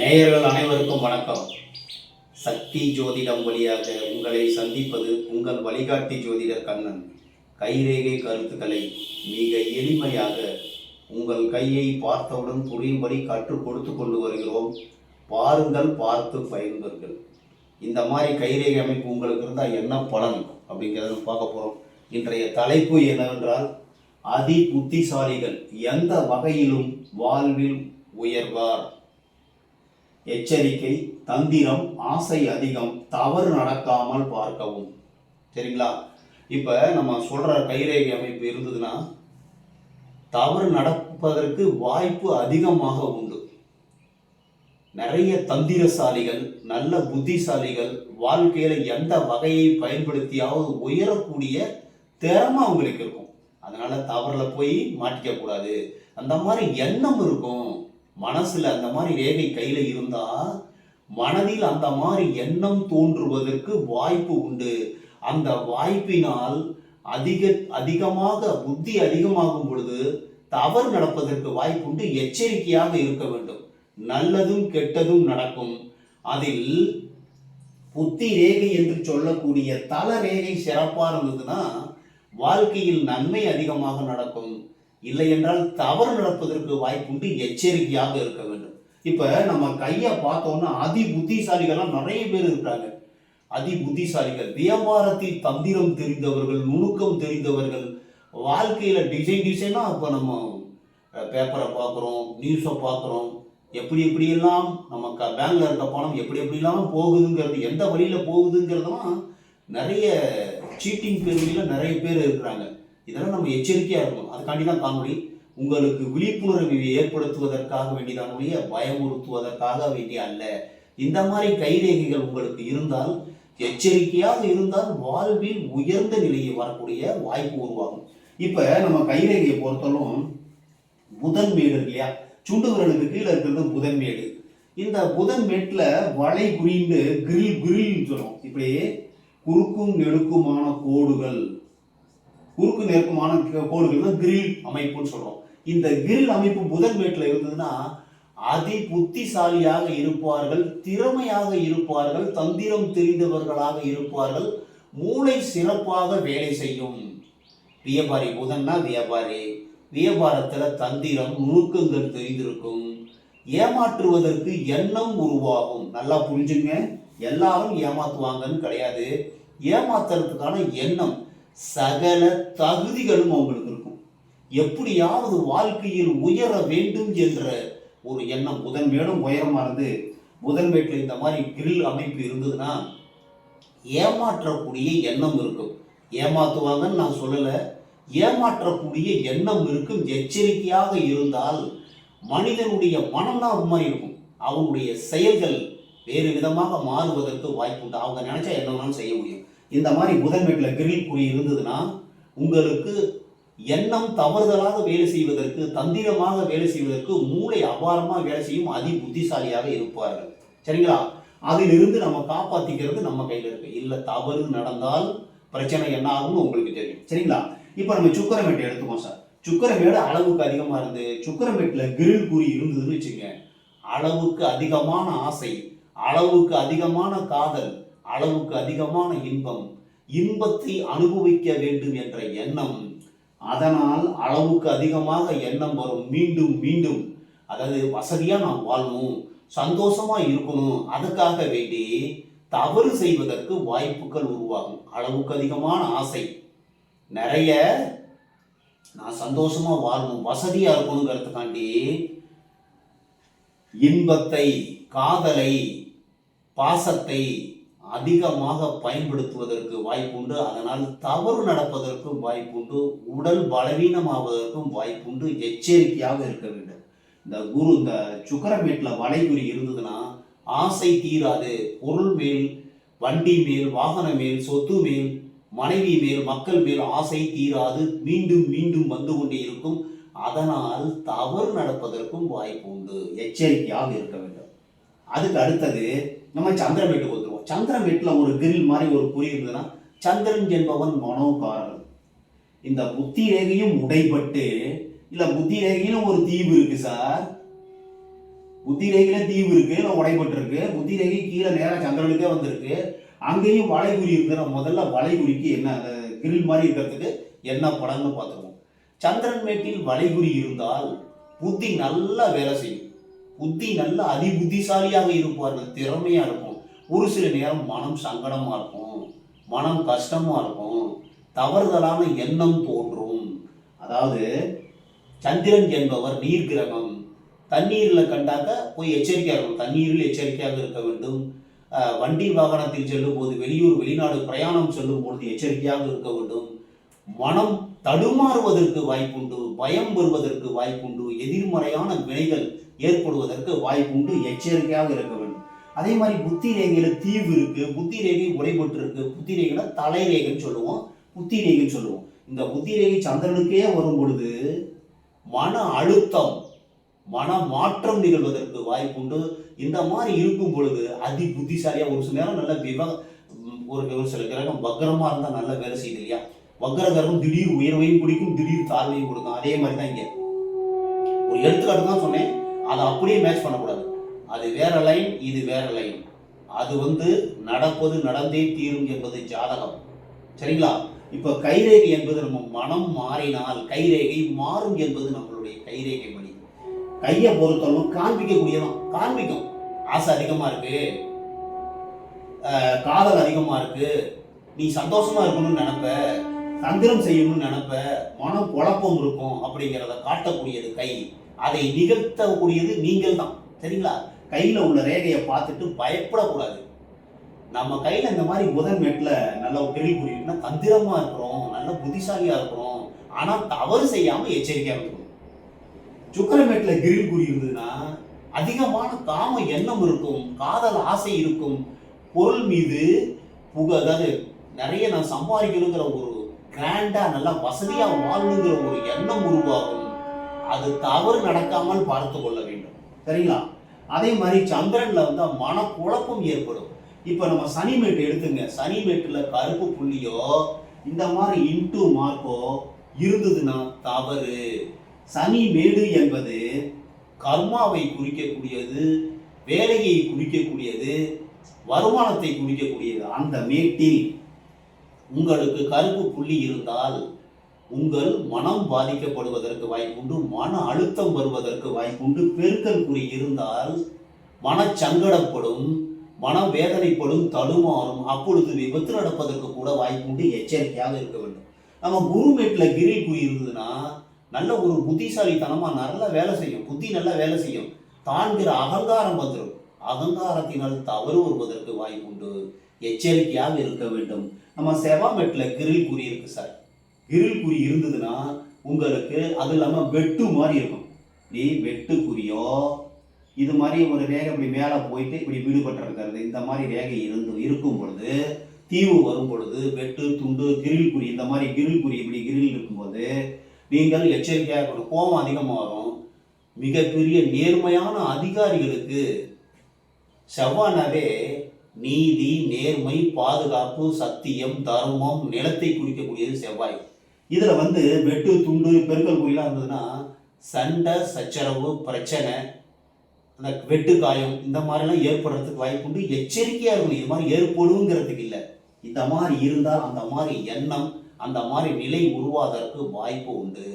நேயர்கள் அனைவருக்கும் வணக்கம். சக்தி ஜோதிடம் வழியாக உங்களை சந்திப்பது உங்கள் வழிகாட்டி ஜோதிடர் கண்ணன். கைரேகை கருத்துக்களை மிக எளிமையாக உங்கள் கையை பார்த்தவுடன் புரியும்படி கற்றுக் கொடுத்து கொண்டு வருகிறோம். பாருங்கள் பார்த்து பயன்பெறுங்கள். இந்த மாதிரி கைரேகை அமைப்பு உங்களுக்கு இருந்தால் என்ன பலன் அப்படிங்கிறத பார்க்க போகிறோம் இன்றைய தலைப்பு என்னவென்றால் அதி புத்திசாலிகள் எந்த வகையிலும் வாழ்வில் உயர்வார். எச்சரிக்கை தந்திரம் ஆசை அதிகம் தவறு நடக்காமல் பார்க்கவும். சரிங்களா? இப்போ நம்ம சொல்ற கைரேகை அமைப்பு இருந்ததுன்னா தவறு நடப்பதற்கு வாய்ப்பு அதிகமாக உண்டு. நிறைய தந்திரசாலிகள் நல்ல புத்திசாலிகள் வாழ்க்கையில எந்த வகையை பயன்படுத்தியாவது உயரக்கூடிய திறமை அவங்களுக்கு இருக்கும். அதனால தவறுல போய் மாட்டிக்க கூடாது அந்த மாதிரி எண்ணம் இருக்கும். மனசுல அந்த மாதிரி ரேகை கையில இருந்தா மனதில் அந்த மாதிரி எண்ணம் தோன்றுவதற்கு வாய்ப்பு உண்டு. அந்த வாய்ப்பினால் அதிக அதிகமாக புத்தி அதிகமாகும் பொழுது தவறு நடப்பதற்கு வாய்ப்பு உண்டு. எச்சரிக்கையாக இருக்க வேண்டும். நல்லதும் கெட்டதும் நடக்கும். அதில் புத்தி ரேகை என்று சொல்லக்கூடிய தல ரேகை சிறப்பாக இருந்ததுன்னா வாழ்க்கையில் நன்மை அதிகமாக நடக்கும். இல்லை என்றால் தவறு நடப்பதற்கு வாய்ப்புண்டு எச்சரிக்கையாக இருக்க வேண்டும். இப்ப நம்ம கையை பார்த்தோம்னா அதி புத்திசாலிகள்லாம் நிறைய பேர் இருக்கிறாங்க அதி புத்திசாலிகள் வியாபாரத்தில் தந்திரம் தெரிந்தவர்கள் நுணுக்கம் தெரிந்தவர்கள் வாழ்க்கையில டிசைன் டிசைனா இப்போ நம்ம பேப்பரை பார்க்குறோம் நியூஸை பார்க்குறோம். எப்படி எப்படியெல்லாம் நம்ம க பேங்க்ல இருக்க பணம் எப்படி எப்படிலாம் போகுதுங்கிறது எந்த வழியில போகுதுங்கிறதெல்லாம் நிறைய சீட்டிங் பெருமையில நிறைய பேர் இருக்கிறாங்க. இதெல்லாம் நம்ம எச்சரிக்கையாக இருக்கணும். அதுக்காண்டி தான் காணொலி உங்களுக்கு விழிப்புணர்வு ஏற்படுத்துவதற்காக வேண்டியதான் ஒழிய பயமுறுத்துவதற்காக வேண்டிய அல்ல. இந்த மாதிரி கைரேகைகள் உங்களுக்கு இருந்தால் எச்சரிக்கையாக இருந்தால் வாழ்வில் உயர்ந்த நிலையை வரக்கூடிய வாய்ப்பு உருவாகும். இப்போ நம்ம கைரேகையை பொறுத்தவரைக்கும் புதன் மேடு இல்லையா? சுண்டு விரலுக்கு கீழே இருக்கிறது புதன் மேடு. இந்த புதன் மேட்டில் வளை குறிந்து கிரில் கிரில்னு சொல்லுவோம். இப்படி குறுக்கும் நெடுக்குமான கோடுகள் குறுக்கு நெருக்கமான கோடுகள் தான் கிரில் அமைப்புன்னு சொல்றோம். இந்த கிரில் அமைப்பு புதன் வீட்டில் இருந்ததுன்னா அதி புத்திசாலியாக இருப்பார்கள் திறமையாக இருப்பார்கள் தந்திரம் தெரிந்தவர்களாக இருப்பார்கள் மூளை சிறப்பாக வேலை செய்யும். வியாபாரி புதன்னா வியாபாரி. வியாபாரத்துல தந்திரம் நுணுக்கங்கள் தெரிந்திருக்கும். ஏமாற்றுவதற்கு எண்ணம் உருவாகும். நல்லா புரிஞ்சுங்க எல்லாரும் ஏமாத்துவாங்கன்னு கிடையாது. ஏமாத்துறதுக்கான எண்ணம். சகல தகுதிகளும் அவங்களுக்கு இருக்கும். எப்படியாவது வாழ்க்கையில் உயர வேண்டும் என்ற ஒரு எண்ணம் புதன் மேடும் உயரமா இருந்து புதன் மேட்டில் இந்த மாதிரி கிரில் அமைப்பு இருந்ததுன்னா ஏமாற்றக்கூடிய எண்ணம் இருக்கும். ஏமாத்துவாங்கன்னு நான் சொல்லலை. ஏமாற்றக்கூடிய எண்ணம் இருக்கும். எச்சரிக்கையாக இருந்தால் மனிதனுடைய மனம்னா அது மாதிரி இருக்கும். அவங்களுடைய செயல்கள் வேறு விதமாக மாறுவதற்கு வாய்ப்பு உண்டு அவங்க நினைச்சா என்ன வேணாலும் செய்ய முடியும். இந்த மாதிரி புதன் வீட்டில் கிரில் குறி இருந்ததுன்னா உங்களுக்கு எண்ணம் தவறுதலாக வேலை செய்வதற்கு தந்திரமாக வேலை செய்வதற்கு மூளை அபாரமாக வேலை செய்யும் அதி புத்திசாலியாக இருப்பார்கள். சரிங்களா? அதிலிருந்து நம்ம காப்பாற்றிக்கிறது நம்ம கையில் இருக்கு. இல்லை தவறு நடந்தால் பிரச்சனை என்ன ஆகும்னு உங்களுக்கு தெரியும். சரிங்களா? இப்போ நம்ம சுக்கரமேட்டை எடுத்துக்கோம் சார். சுக்கரமேடு அளவுக்கு அதிகமாக இருந்து சுக்கரமேட்டில் கிரில் குறி இருந்ததுன்னு வச்சுங்க அளவுக்கு அதிகமான ஆசை அளவுக்கு அதிகமான காதல் அளவுக்கு அதிகமான இன்பம் இன்பத்தை அனுபவிக்க வேண்டும் என்ற எண்ணம். அதனால் அளவுக்கு அதிகமாக எண்ணம் வரும். மீண்டும் மீண்டும். அதாவது வசதியாக நாம் வாழணும் சந்தோஷமாக இருக்கணும். அதுக்காக வேண்டி தவறு செய்வதற்கு வாய்ப்புகள் உருவாகும். அளவுக்கு அதிகமான ஆசை. நிறைய நான் சந்தோஷமாக வாழணும் வசதியாக இருக்கணுங்கிறதுக்காண்டி இன்பத்தை காதலை பாசத்தை அதிகமாக பயன்படுத்துவதற்கு வாய்ப்புண்டு. அதனால் தவறு நடப்பதற்கும் வாய்ப்புண்டு. உடல் பலவீனமாவதற்கும் வாய்ப்புண்டு. எச்சரிக்கையாக இருக்க வேண்டும். இந்த குரு இந்த சுக்கரமேட்டில் வளைகுறி இருந்ததுன்னா ஆசை தீராது. பொருள் மேல் வண்டி மேல் வாகன மேல் சொத்து மேல் மனைவி மேல் மக்கள் மேல் ஆசை தீராது. மீண்டும் மீண்டும் வந்து கொண்டே இருக்கும். அதனால் தவறு நடப்பதற்கும் வாய்ப்பு உண்டு எச்சரிக்கையாக இருக்க வேண்டும். அதுக்கு அடுத்தது நம்ம சந்திரமேட்டுக்கு சந்திரன் சந்திரமேட்டில் ஒரு கிரில் மாதிரி ஒரு குறி இருந்ததுன்னா சந்திரன் என்பவன் மனோகாரன். இந்த புத்தி ரேகையும் உடைபட்டு இல்ல புத்தி ரேகையிலும் ஒரு தீவு இருக்கு சார். புத்தி ரேகையில தீவு இருக்கு இல்லை உடைபட்டு இருக்கு. புத்தி ரேகை கீழே நேராக சந்திரனுக்கே வந்திருக்கு. அங்கேயும் வளைகுறி இருக்கிற முதல்ல வளைகுறிக்கு என்ன அந்த கிரில் மாதிரி இருக்கிறதுக்கு என்ன படம்னு பார்த்துருவோம் சந்திரன் மேட்டில் வளைகுறி இருந்தால் புத்தி நல்லா வேலை செய்யும். புத்தி நல்ல அதிபுத்திசாலியாக இருப்பார்கள் திறமையா இருக்கும் ஒரு சில நேரம் மனம் சங்கடமாக இருக்கும். மனம் கஷ்டமாக இருக்கும். தவறுதலான எண்ணம் தோன்றும். அதாவது சந்திரன் என்பவர் நீர் கிரகம். தண்ணீரில் கண்டாக்க போய் எச்சரிக்கையாக இருக்கணும். தண்ணீரில் எச்சரிக்கையாக இருக்க வேண்டும். வண்டி வாகனத்தில் செல்லும் போது வெளியூர் வெளிநாடு பிரயாணம் செல்லும் பொழுது எச்சரிக்கையாக இருக்க வேண்டும். மனம் தடுமாறுவதற்கு வாய்ப்புண்டு பயம் வருவதற்கு வாய்ப்புண்டு எதிர்மறையான வினைகள் ஏற்படுவதற்கு வாய்ப்புண்டு எச்சரிக்கையாக இருக்க வேண்டும். அதே மாதிரி புத்தி ரேகையில் தீவு இருக்கு புத்தி ரேகை உடைபட்டு இருக்கு புத்தி ரேகையில தலை ரேகைன்னு சொல்லுவோம் புத்தி ரேகைன்னு சொல்லுவோம். இந்த புத்தி ரேகை சந்திரனுக்கே வரும் பொழுது மன அழுத்தம் மன மாற்றம் நிகழ்வதற்கு வாய்ப்புண்டு இந்த மாதிரி இருக்கும் பொழுது அதி புத்திசாலியாக ஒரு சில நேரம் நல்ல விவ ஒரு ஒரு சில கிரகம் வக்ரமா இருந்தால் நல்ல வேலை செய்யுது இல்லையா? வக்ர கிரகம் திடீர் உயர்வையும் பிடிக்கும் திடீர் தாழ்வையும் கொடுக்கும். அதே மாதிரி தான் இங்கே. ஒரு எடுத்துக்காட்டு தான் சொன்னேன். அதை அப்படியே மேட்ச் பண்ணக்கூடாது. அது வேற லைன் இது வேற லைன் அது வந்து நடப்பது நடந்தே தீரும் என்பது ஜாதகம். சரிங்களா? இப்ப கைரேகை என்பது நம்ம மனம் மாறினால் கைரேகை மாறும் என்பது நம்மளுடைய கைரேகை மணி. கையை பொறுத்தளவு காண்பிக்கக்கூடியதான் காண்பிக்கும். ஆசை அதிகமா இருக்கு. காதல் அதிகமா இருக்கு. நீ சந்தோஷமா இருக்கணும்னு நினைப்ப. தந்திரம் செய்யணும்னு நினைப்ப. மனம் குழப்பம் இருக்கும் அப்படிங்கிறத காட்டக்கூடியது கை. அதை நிகழ்த்தக்கூடியது நீங்கள் தான் சரிங்களா? கையில் உள்ள ரேகையை பார்த்துட்டு பயப்படக்கூடாது. நம்ம கையில் இந்த மாதிரி புதன் மெட்டில் நல்ல கிரில் புரியுதுன்னா தந்திரமாக இருக்கிறோம் நல்ல புத்திசாலியாக இருக்கிறோம். ஆனால் தவறு செய்யாமல் எச்சரிக்கையாக இருக்கணும். சுக்கரமேட்ல கிரில் குறி இருந்ததுன்னா அதிகமான காம எண்ணம் இருக்கும் காதல் ஆசை இருக்கும். பொருள் மீது புக அதாவது நிறைய நான் சம்பாதிக்கணுங்கிற ஒரு கிராண்டா நல்லா வசதியா வாழணுங்கிற ஒரு எண்ணம் உருவாகும். அது தவறு நடக்காமல் பார்த்து கொள்ள வேண்டும். சரிங்களா? அதே மாதிரி சந்திரன்ல வந்து மனக்குழப்பம் ஏற்படும். இப்ப நம்ம சனி மேட்டு எடுத்துங்க. சனி மேட்டுல கருப்பு புள்ளியோ இந்த மாதிரி இன்டூ மார்க்கோ இருந்ததுன்னா தவறு. சனி மேடு என்பது கர்மாவை குறிக்கக்கூடியது வேலையை குறிக்கக்கூடியது வருமானத்தை குறிக்கக்கூடியது. அந்த மேட்டில் உங்களுக்கு கருப்பு புள்ளி இருந்தால் உங்கள் மனம் பாதிக்கப்படுவதற்கு வாய்ப்புண்டு மன அழுத்தம் வருவதற்கு வாய்ப்புண்டு. பெருக்கல் குறி இருந்தால் மனச்சங்கடப்படும் மனம் வேதனைப்படும் தடுமாறும் அப்பொழுது விபத்து நடப்பதற்கு கூட வாய்ப்புண்டு எச்சரிக்கையாக இருக்க வேண்டும். நம்ம குருமேட்டில் கிரி குறி இருந்ததுன்னா நல்ல ஒரு புத்திசாலித்தனமாக நல்லா வேலை செய்யும் புத்தி நல்லா வேலை செய்யும். தான்கிற அகங்காரம் வந்துடும் அகங்காரத்தினால் தவறு வருவதற்கு வாய்ப்புண்டு. எச்சரிக்கையாக இருக்க வேண்டும். நம்ம செவாமெட்டில் கிரில் குறி இருக்கு சார். கிரில் குறி இருந்ததுன்னா உங்களுக்கு அது இல்லாமல் வெட்டு மாதிரி இருக்கும். நீ வெட்டு குறியோ இது மாதிரி ஒரு ரேகை இப்படி மேலே போயிட்டு இப்படி விடுபட்டு இருக்கிறது இந்த மாதிரி ரேகை இருந்து இருக்கும் பொழுது தீவு வரும் பொழுது வெட்டு துண்டு கிரில் குறி இந்த மாதிரி கிரில் குறி இப்படி கிரில் இருக்கும்போது நீங்கள் எச்சரிக்கையாக இருக்கணும். கோபம் அதிகமாக வரும். மிகப்பெரிய நேர்மையான அதிகாரிகளுக்கு செவ்வானாவே நீதி நேர்மை பாதுகாப்பு சத்தியம் தர்மம் நிலத்தை குறிக்கக்கூடியது செவ்வாய். இதில் வந்து வெட்டு துண்டு பெருக்கல் குறிலாம் இருந்ததுன்னா சண்டை சச்சரவு பிரச்சனை அந்த வெட்டு காயம் இந்த மாதிரிலாம் ஏற்படுறதுக்கு வாய்ப்புண்டு எச்சரிக்கையாக இருக்கணும். இது மாதிரி ஏற்படுங்கிறதுக்கு இல்லை. இந்த மாதிரி இருந்தால் அந்த மாதிரி எண்ணம் அந்த மாதிரி நிலை உருவாதற்கு வாய்ப்பு உண்டு.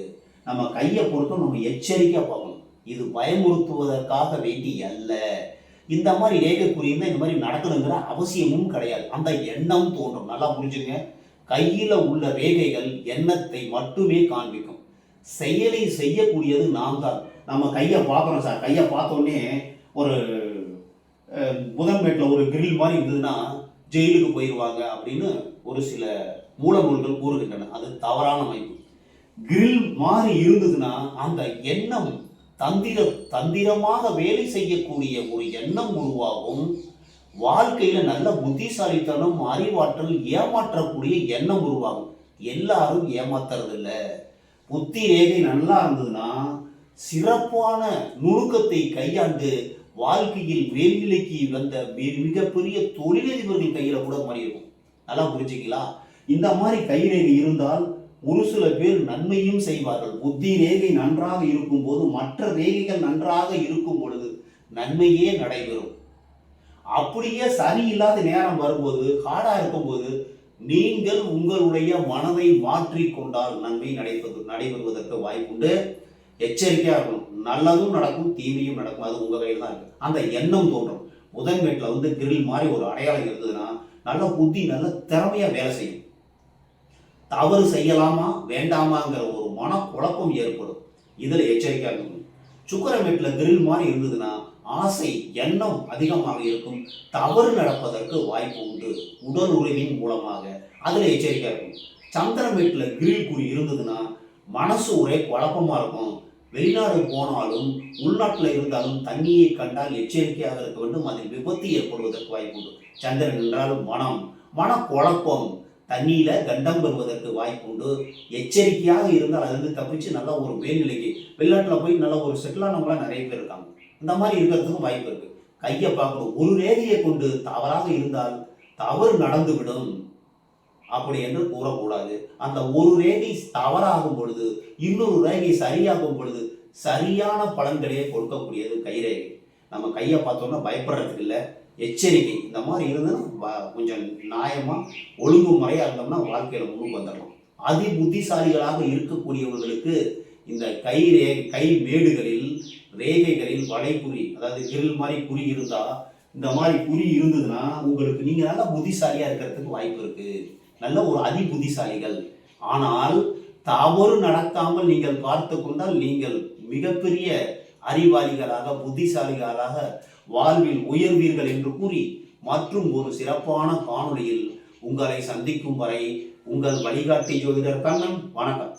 நம்ம கையை பொறுத்தும் நம்ம எச்சரிக்கையாக பார்க்கணும். இது பயமுறுத்துவதற்காக வேண்டி அல்ல. இந்த மாதிரி ரேகை குறியிருந்தால் இந்த மாதிரி நடக்கணுங்கிற அவசியமும் கிடையாது. அந்த எண்ணம் தோன்றும். நல்லா புரிஞ்சுங்க கையில் உள்ள ரேகைகள் எண்ணத்தை மட்டுமே காண்பிக்கும். செயலை செய்யக்கூடியது நாம் தான் நம்ம கையை பார்க்குறோம் சார். கையை பார்த்தோன்னே ஒரு அஹ், புதன்மேட்டில் ஒரு கிரில் மாதிரி இருந்ததுன்னா ஜெயிலுக்கு போயிடுவாங்க அப்படின்னு ஒரு சில மூலநூல்கள் கூறுகின்றன. அது தவறான அமைப்பு. கிரில் மாதிரி இருந்ததுன்னா அந்த எண்ணம் தந்திர தந்திரமாக வேலை செய்யக்கூடிய ஒரு எண்ணம் உருவாகும். வாழ்க்கையில நல்ல புத்திசாலித்தனம் அறிவாற்றல் ஏமாற்றக்கூடிய எண்ணம் உருவாகும். எல்லாரும் ஏமாத்துறது இல்லை புத்தி ரேகை நல்லா இருந்ததுன்னா சிறப்பான நுணுக்கத்தை கையாண்டு வாழ்க்கையில் வேல்நிலைக்கு வந்த மிகப்பெரிய தொழிலதிபர்கள் கையில கூட மாறி இருக்கும். நல்லா புரிஞ்சுக்கலாம் இந்த மாதிரி கைரேகை இருந்தால் ஒரு சில பேர் நன்மையும் செய்வார்கள். புத்தி ரேகை நன்றாக இருக்கும் போது மற்ற ரேகைகள் நன்றாக இருக்கும் பொழுது நன்மையே நடைபெறும். அப்படியே சரியில்லாத நேரம் வரும்போது ஹார்டா இருக்கும்போது நீங்கள் உங்களுடைய மனதை மாற்றிக்கொண்டால் நன்மை நடைபெறு நடைபெறுவதற்கு வாய்ப்புண்டு. எச்சரிக்கையாக இருக்கணும். நல்லதும் நடக்கும் தீமையும் நடக்கும். அது உங்கள் கையில் தான் இருக்கு. அந்த எண்ணம் தோன்றும். முதன் வீட்டில் வந்து கிரில் மாதிரி ஒரு அடையாளம் இருந்ததுன்னா நல்ல புத்தி நல்ல திறமையாக வேலை செய்யும். தவறு செய்யலாமா வேண்டாமாங்கிற ஒரு மனக்குழப்பம் ஏற்படும். இதில் எச்சரிக்கையாக இருக்கணும். சுக்கர வீட்டில் கிரில் மாதிரி இருந்ததுன்னா ஆசை எண்ணம் அதிகமாக இருக்கும். தவறு நடப்பதற்கு வாய்ப்பு உண்டு. உடல் உறவின் மூலமாக. அதில் எச்சரிக்கை இருக்கும். சந்திரன் வீட்டில் கிரில் குறி இருந்ததுன்னா மனசு ஒரே குழப்பமா இருக்கும். வெளிநாடு போனாலும் உள்நாட்டில் இருந்தாலும் தண்ணியை கண்டால் எச்சரிக்கையாக இருக்க வேண்டும். அதில் விபத்து ஏற்படுவதற்கு வாய்ப்பு உண்டு. சந்திரன் என்றால் மனம் மனக்குழப்பம் தண்ணியில கண்டம் பெறுவதற்கு வாய்ப்புண்டு. எச்சரிக்கையாக இருந்தால் அதிலிருந்து தப்பிச்சு நல்லா ஒரு மேல்நிலைக்கு வெளிநாட்டில் போய் நல்லா ஒரு செட்டிலானவங்களாம் நிறைய பேர் இருக்காங்க. இந்த மாதிரி இருக்கிறதுக்கும் வாய்ப்பு இருக்கு. கையை பார்க்கணும். ஒரு ரேகையை கொண்டு தவறாக இருந்தால் தவறு நடந்துவிடும் அப்படி என்று கூறக்கூடாது. அந்த ஒரு ரேகை தவறாகும் பொழுது இன்னொரு ரேகை சரியாகும் பொழுது சரியான பலன்களையே கொடுக்கக்கூடியது கைரேகை நம்ம கையை பார்த்தோம்னா பயப்படுறதுக்கு இல்லை. எச்சரிக்கை. இந்த மாதிரி இருந்ததுன்னா கொஞ்சம் நியாயமாக ஒழுங்கு முறையாக இருந்தோம்னா வாழ்க்கையில் முன்னுக்கு வந்துடலாம். அதி புத்திசாலிகளாக இருக்கக்கூடியவர்களுக்கு இந்த கை ரே கை மேடுகளில் ரேகைகளில் வளைகுறி அதாவது கிரில் மாதிரி குறி இருந்தால் இந்த மாதிரி குறி இருந்ததுன்னா உங்களுக்கு நீங்கள் நல்லா புத்திசாலியாக இருக்கிறதுக்கு வாய்ப்பு இருக்குது நல்ல ஒரு அதி புத்திசாலிகள். ஆனால் தவறு நடக்காமல் நீங்கள் பார்த்து கொண்டால் நீங்கள் மிகப்பெரிய அறிவாளிகளாக புத்திசாலிகளாக வாழ்வில் உயர்வீர்கள் என்று கூறி மற்றும் ஒரு சிறப்பான காணொளியில் உங்களை சந்திக்கும் வரை உங்கள் வழிகாட்டி ஜோதிடர் கண்ணன். வணக்கம்.